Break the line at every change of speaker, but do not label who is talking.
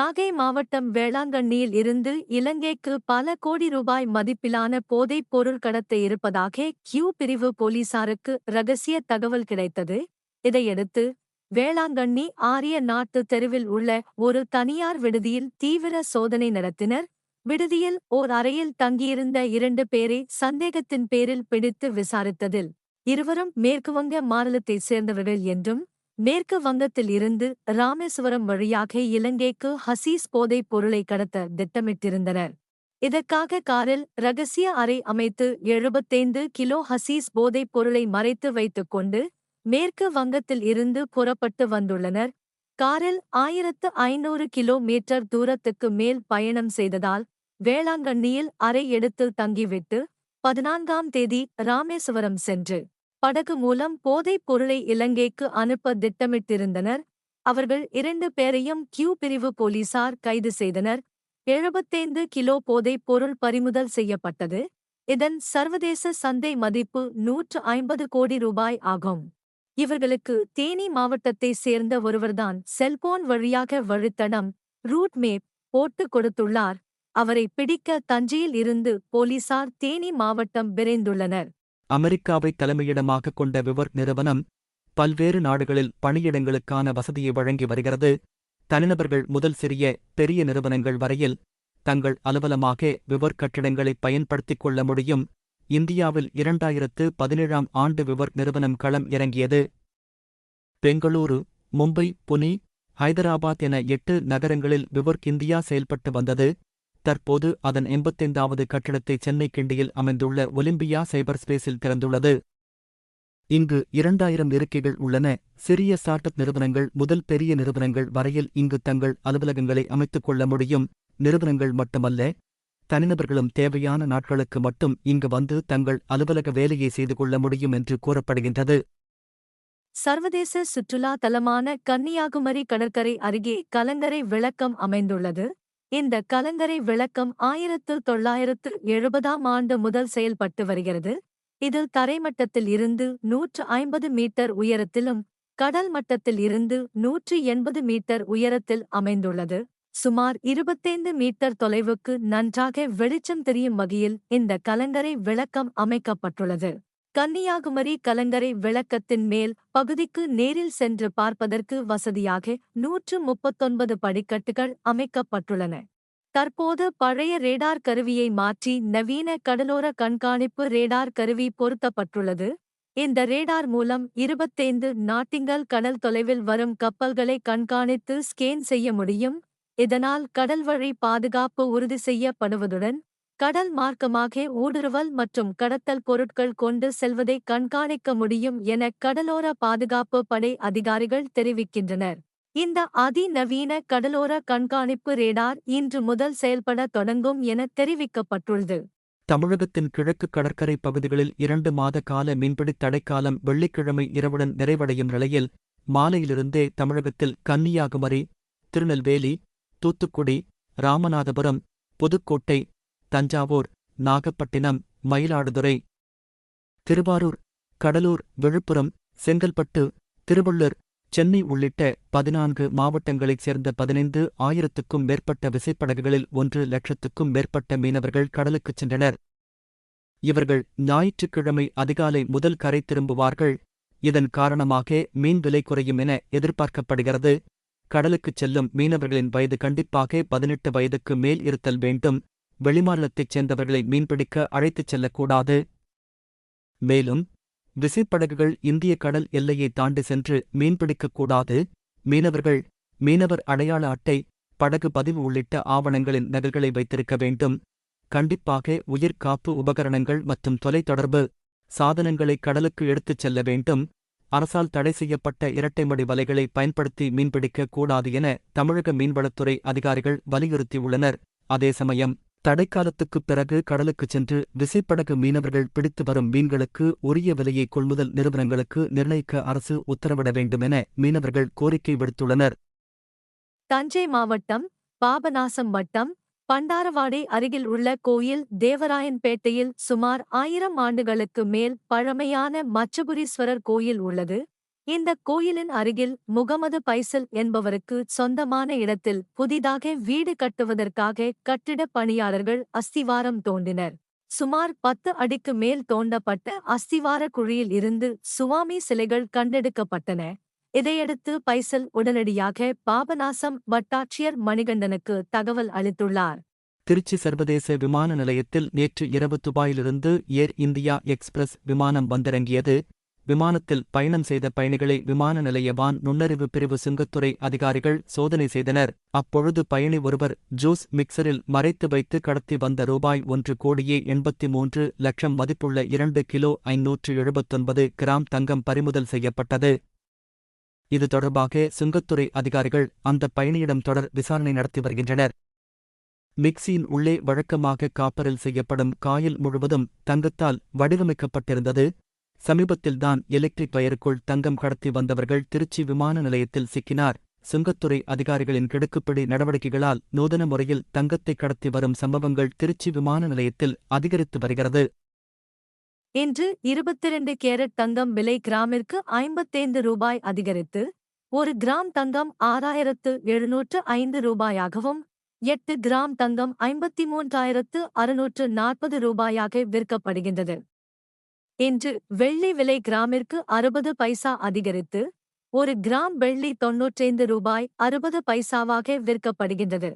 நாகை மாவட்டம் வேளாங்கண்ணியில் இருந்து இலங்கைக்கு பல கோடி ரூபாய் மதிப்பிலான போதைப் பொருள் கடத்த இருப்பதாக கியூ பிரிவு போலீசாருக்கு ரகசிய தகவல் கிடைத்தது. இதையடுத்து வேளாங்கண்ணி ஆரிய நாட்டு தெருவில் உள்ள ஒரு தனியார் விடுதியில் தீவிர சோதனை நடத்தினர். விடுதியில் ஓர் அறையில் தங்கியிருந்த இரண்டு பேரை சந்தேகத்தின் பேரில் பிடித்து விசாரித்ததில் இருவரும் மேற்குவங்க மாநிலத்தைச் சேர்ந்தவர்கள் என்றும் மேற்கு வங்கத்தில் இருந்து ராமேஸ்வரம் வழியாக இலங்கைக்கு ஹசீஸ் போதைப் பொருளை கடத்த திட்டமிட்டிருந்தனர். இதற்காக காரில் ரகசிய அறை அமைத்து எழுபத்தைந்து கிலோ ஹசீஸ் போதைப் பொருளை மறைத்து வைத்துக் கொண்டு மேற்கு வங்கத்தில் இருந்து புறப்பட்டு வந்துள்ளனர். காரில் ஆயிரத்து ஐநூறு கிலோ மீட்டர் தூரத்துக்கு மேல் பயணம் செய்ததால் வேளாங்கண்ணியில் அறை எடுத்து தங்கிவிட்டு பதினான்காம் தேதி ராமேஸ்வரம் சென்று படகு மூலம் போதைப் பொருளை இலங்கைக்கு அனுப்ப திட்டமிட்டிருந்தனர். அவர்கள் இரண்டு பேரையும் கியூ பிரிவு போலீசார் கைது செய்தனர். எழுபத்தைந்து கிலோ போதைப் பொருள் பறிமுதல் செய்யப்பட்டது. இதன் சர்வதேச சந்தை மதிப்பு நூற்று ஐம்பது கோடி ரூபாய் ஆகும். இவர்களுக்கு தேனி மாவட்டத்தைச் சேர்ந்த ஒருவர்தான் செல்போன் வழியாக வழித்தடம் ரூட் மேப் போட்டு கொடுத்துள்ளார். அவரை பிடிக்க தஞ்சையில் இருந்து போலீசார் தேனி மாவட்டம் விரைந்துள்ளனர்.
அமெரிக்காவை தலைமையிடமாக கொண்ட விவர் நிறுவனம் பல்வேறு நாடுகளில் பணியிடங்களுக்கான வசதியை வழங்கி வருகிறது. தனிநபர்கள் முதல் சிறிய பெரிய நிறுவனங்கள் வரையில் தங்கள் அலுவலமாக விவர் கட்டிடங்களை பயன்படுத்திக் கொள்ள முடியும். இந்தியாவில் இரண்டாயிரத்து பதினேழாம் ஆண்டு விவர் நிறுவனம் களம் இறங்கியது. பெங்களூரு மும்பை புனே ஹைதராபாத் என எட்டு நகரங்களில் விவர்க் இந்தியா செயல்பட்டு வந்தது. தற்போது அதன் எண்பத்தைந்தாவது கட்டிடத்தை சென்னை கிண்டியில் அமைந்துள்ள ஒலிம்பியா சைபர் ஸ்பேஸில் திறந்துள்ளது. இங்கு இரண்டாயிரம் இருக்கைகள் உள்ளன. சிறிய ஸ்டார்ட் அப் நிறுவனங்கள் முதல் பெரிய நிறுவனங்கள் வரையில் இங்கு தங்கள் அலுவலகங்களை அமைத்துக் கொள்ள முடியும். நிறுவனங்கள் மட்டுமல்ல தனிநபர்களும் தேவையான நாட்களுக்கு மட்டும் இங்கு வந்து தங்கள் அலுவலக வேலையை செய்து கொள்ள முடியும் என்று கூறப்படுகின்றது.
சர்வதேச சுற்றுலா தலமான கன்னியாகுமரி கடற்கரை அருகே கலங்கரை விளக்கம் அமைந்துள்ளது. இந்த கலங்கரை விளக்கம் ஆயிரத்து தொள்ளாயிரத்து எழுபதாம் ஆண்டு முதல் செயல்பட்டு வருகிறது. இதில் தரைமட்டத்தில் இருந்து நூற்று ஐம்பது மீட்டர் உயரத்திலும் கடல் மட்டத்தில் இருந்து நூற்று எண்பது மீட்டர் உயரத்தில் அமைந்துள்ளது. சுமார் இருபத்தைந்து மீட்டர் தொலைவுக்கு நன்றாக வெளிச்சம் தெரியும் வகையில் இந்த கலங்கரை விளக்கம் அமைக்கப்பட்டுள்ளது. கன்னியாகுமரி கலங்கரை விளக்கத்தின் மேல் பகுதிக்கு நேரில் சென்று பார்ப்பதற்கு வசதியாக நூற்று முப்பத்தொன்பது படிக்கட்டுகள் அமைக்கப்பட்டுள்ளன. தற்போது பழைய ரேடார் கருவியை மாற்றி நவீன கடலோர கண்காணிப்பு ரேடார் கருவி பொருத்தப்பட்டுள்ளது. இந்த ரேடார் மூலம் இருபத்தைந்து நாட்டிங்கல் கடல் தொலைவில் வரும் கப்பல்களை கண்காணித்து ஸ்கேன் செய்ய முடியும். இதனால் கடல்வழி பாதுகாப்பு உறுதி செய்யப்படுவதுடன் கடல் மார்க்கமாக ஊடுருவல் மற்றும் கடத்தல் பொருட்கள் கொண்டு செல்வதை கண்காணிக்க முடியும் என கடலோர பாதுகாப்பு படை அதிகாரிகள் தெரிவிக்கின்றனர். இந்த அதிநவீன கடலோர கண்காணிப்பு ரேடார் இன்று முதல் செயல்பட தொடங்கும் என தெரிவிக்கப்பட்டுள்ளது.
தமிழகத்தின் கிழக்கு கடற்கரை பகுதிகளில் இரண்டு மாத கால மீன்பிடி தடைக்காலம் வெள்ளிக்கிழமை இரவுடன் நிறைவடையும் நிலையில் மாலையிலிருந்தே தமிழகத்தில் கன்னியாகுமரி திருநெல்வேலி தூத்துக்குடி ராமநாதபுரம் புதுக்கோட்டை தஞ்சாவூர் நாகப்பட்டினம் மயிலாடுதுறை. திருவாரூர் கடலூர் விழுப்புரம் செங்கல்பட்டு திருவள்ளூர் சென்னை உள்ளிட்ட பதினான்கு மாவட்டங்களைச் சேர்ந்த பதினைந்து ஆயிரத்துக்கும் மேற்பட்ட விசைப்படகுகளில் ஒன்று லட்சத்துக்கும் மேற்பட்ட மீனவர்கள் கடலுக்குச் சென்றனர். இவர்கள் ஞாயிற்றுக்கிழமை அதிகாலை முதல் கரை திரும்புவார்கள். இதன் காரணமாக மீன் விலை குறையும் என எதிர்பார்க்கப்படுகிறது. கடலுக்குச் செல்லும் மீனவர்களின் வயது கண்டிப்பாக பதினெட்டு வயதுக்கு மேல் இருத்தல் வேண்டும். வெளிமாநிலத்தைச் சேர்ந்தவர்களை மீன்பிடிக்க அழைத்துச் செல்லக்கூடாது. மேலும் விசைப்படகுகள் இந்திய கடல் எல்லையை தாண்டி சென்று மீன்பிடிக்கக்கூடாது மீனவர்கள் மீனவர் அடையாள அட்டை படகு பதிவு உள்ளிட்ட ஆவணங்களின் நகல்களை வைத்திருக்க வேண்டும். கண்டிப்பாக உயிர்காப்பு உபகரணங்கள் மற்றும் தொலைத்தொடர்பு சாதனங்களை கடலுக்கு எடுத்துச் செல்ல வேண்டும். அரசால் தடை செய்யப்பட்ட இரட்டைமடி வலைகளை பயன்படுத்தி மீன்பிடிக்க கூடாது என தமிழக மீன்வளத்துறை அதிகாரிகள் வலியுறுத்தியுள்ளனர். அதே சமயம் தடைக்காலத்துக்குப் பிறகு கடலுக்குச் சென்று விசைப்படகு மீனவர்கள் பிடித்து வரும் மீன்களுக்கு உரிய விலையை கொள்முதல் நிறுவனங்களுக்கு நிர்ணயிக்க அரசு உத்தரவிட வேண்டுமென மீனவர்கள் கோரிக்கை விடுத்துள்ளனர்.
தஞ்சை மாவட்டம் பாபநாசம் வட்டம் பண்டாரவாடை அருகில் உள்ள கோயில் தேவராயன்பேட்டையில் சுமார் ஆயிரம் ஆண்டுகளுக்கு மேல் பழமையான மச்சபுரீஸ்வரர் கோயில் உள்ளது. இந்த கோயிலின் அருகில் முகமது பைசல் என்பவருக்கு சொந்தமான இடத்தில் புதிதாக வீடு கட்டுவதற்காக கட்டிடப் பணியாளர்கள் அஸ்திவாரம் தோண்டினர். சுமார் பத்து அடிக்கு மேல் தோண்டப்பட்ட அஸ்திவார குழியில் இருந்து சுவாமி சிலைகள் கண்டெடுக்கப்பட்டன. இதையடுத்து பைசல் உடனடியாக பாபநாசம் வட்டாட்சியர் மணிகண்டனுக்கு தகவல் அளித்துள்ளார்.
திருச்சி சர்வதேச விமான நிலையத்தில் நேற்று இரவு துபாயிலிருந்து ஏர் இந்தியா எக்ஸ்பிரஸ் விமானம் வந்திறங்கியது. விமானத்தில் பயணம் செய்த பயணிகளை விமான நிலைய வான் நுண்ணறிவு பிரிவு சிங்கத்துறை அதிகாரிகள் சோதனை செய்தனர். அப்பொழுது பயணி ஒருவர் ஜூஸ் மிக்சரில் மறைத்து வைத்து கடத்தி வந்த ரூபாய் ஒன்று கோடியே எண்பத்தி மூன்று லட்சம் மதிப்புள்ள இரண்டு கிலோ ஐநூற்று எழுபத்தொன்பது கிராம் தங்கம் பறிமுதல் செய்யப்பட்டது. இது தொடர்பாக சுங்கத்துறை அதிகாரிகள் அந்த பயணியிடம் தொடர் விசாரணை நடத்தி வருகின்றனர். மிக்சியின் உள்ளே வழக்கமாக காப்பரில் செய்யப்படும் காயில் முழுவதும் தங்கத்தால் வடிவமைக்கப்பட்டிருந்தது. சமீபத்தில்தான் எலக்ட்ரிக் வயருக்குள் தங்கம் கடத்தி வந்தவர்கள் திருச்சி விமான நிலையத்தில் சிக்கினார். சுங்கத்துறை அதிகாரிகளின் கிடுக்குப்பிடி நடவடிக்கைகளால் நூதன முறையில் தங்கத்தை கடத்தி வரும் சம்பவங்கள் திருச்சி விமான நிலையத்தில் அதிகரித்து வருகிறது.
இன்று இருபத்திரண்டு கேரட் தங்கம் விலை கிராமிற்கு ஐம்பத்தைந்து ரூபாய் அதிகரித்து ஒரு கிராம் தங்கம் ஆறாயிரத்து எழுநூற்று ஐந்து ரூபாயாகவும் எட்டு கிராம் தங்கம் ஐம்பத்தி மூன்றாயிரத்து அறுநூற்று நாற்பது ரூபாயாக விற்கப்படுகின்றது. இன்று வெள்ளி விலை கிராமிற்கு அறுபது பைசா அதிகரித்து ஒரு கிராம் வெள்ளி தொன்னூற்றைந்து ரூபாய் அறுபது பைசாவாக விற்கப்படுகின்றது.